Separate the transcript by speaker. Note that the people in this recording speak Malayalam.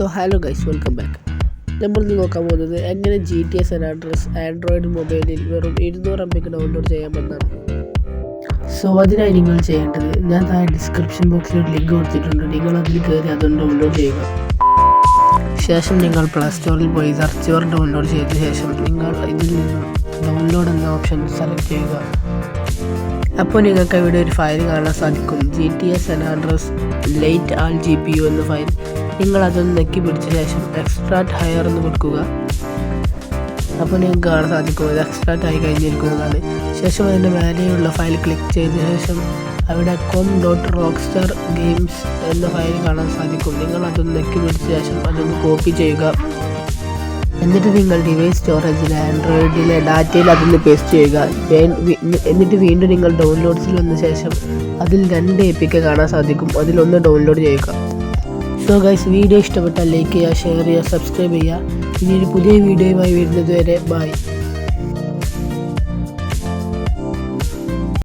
Speaker 1: So hello guys welcome back നമ്മൾ ഇന്ന് നോക്കാൻ പോകുന്നത് എങ്ങനെ G T S N Andreas Android മൊബൈലിൽ വെറും ഇരുന്നൂറ് എം ബിക്ക് ഡൗൺലോഡ് ചെയ്യാമെന്നാണ്. സോ അതിനായി നിങ്ങൾ ചെയ്യേണ്ടത് ഞാൻ താഴെ ഡിസ്ക്രിപ്ഷൻ ബോക്സിൽ ഒരു ലിങ്ക് കൊടുത്തിട്ടുണ്ട്. നിങ്ങൾ അതിൽ കയറി അതൊന്ന് ഡൗൺലോഡ് ചെയ്യുക. ശേഷം നിങ്ങൾ പ്ലേ സ്റ്റോറിൽ പോയി സെർച്ച് ഓർ ഡൗൺലോഡ് ചെയ്ത ശേഷം നിങ്ങൾ ഇതിൽ നിന്ന് ഡൗൺലോഡ് എന്ന ഓപ്ഷൻ സെലക്ട് ചെയ്യുക. അപ്പോൾ നിങ്ങൾക്ക് ഇവിടെ ഒരു ഫയൽ കാണാൻ സാധിക്കും. G T S N Andreas lite all G P U എന്ന ഫയൽ നിങ്ങൾ അതൊന്ന് നെക്കി പിടിച്ച ശേഷം എക്സ്ട്രാ ഹയർ എന്ന് കൊടുക്കുക. അപ്പോൾ നിങ്ങൾക്ക് കാണാൻ സാധിക്കും. ഇത് എക്സ്ട്രാ ആയി കഴിഞ്ഞിരിക്കുന്നതാണ്. ശേഷം അതിന്റെ മേലെയുള്ള ഫയൽ ക്ലിക്ക് ചെയ്ത ശേഷം അവിടെ com dot Rockstar games എന്ന ഫയൽ കാണാൻ സാധിക്കും. നിങ്ങൾ അതൊന്ന് നെക്കി പിടിച്ച ശേഷം അതൊന്ന് കോപ്പി ചെയ്യുക. എന്നിട്ട് നിങ്ങൾ ഡിവൈസ് സ്റ്റോറേജിലെ ആൻഡ്രോയിഡിലെ ഡാറ്റയിൽ അതിൽ പേസ്റ്റ് ചെയ്യുക. എന്നിട്ട് വീണ്ടും നിങ്ങൾ ഡൗൺലോഡ്സിൽ വന്ന ശേഷം അതിൽ രണ്ട് എ പി കെ കാണാൻ സാധിക്കും. അതിലൊന്ന് ഡൗൺലോഡ് ചെയ്യുക. സോ ഗൈസ് വീഡിയോ ഇഷ്ടപ്പെട്ടാൽ ലൈക്ക് ചെയ്യുക ഷെയർ ചെയ്യുക സബ്സ്ക്രൈബ് ചെയ്യുക. ഇനി ഒരു പുതിയ വീഡിയോയുമായി വരുന്നത് വരെ ബൈ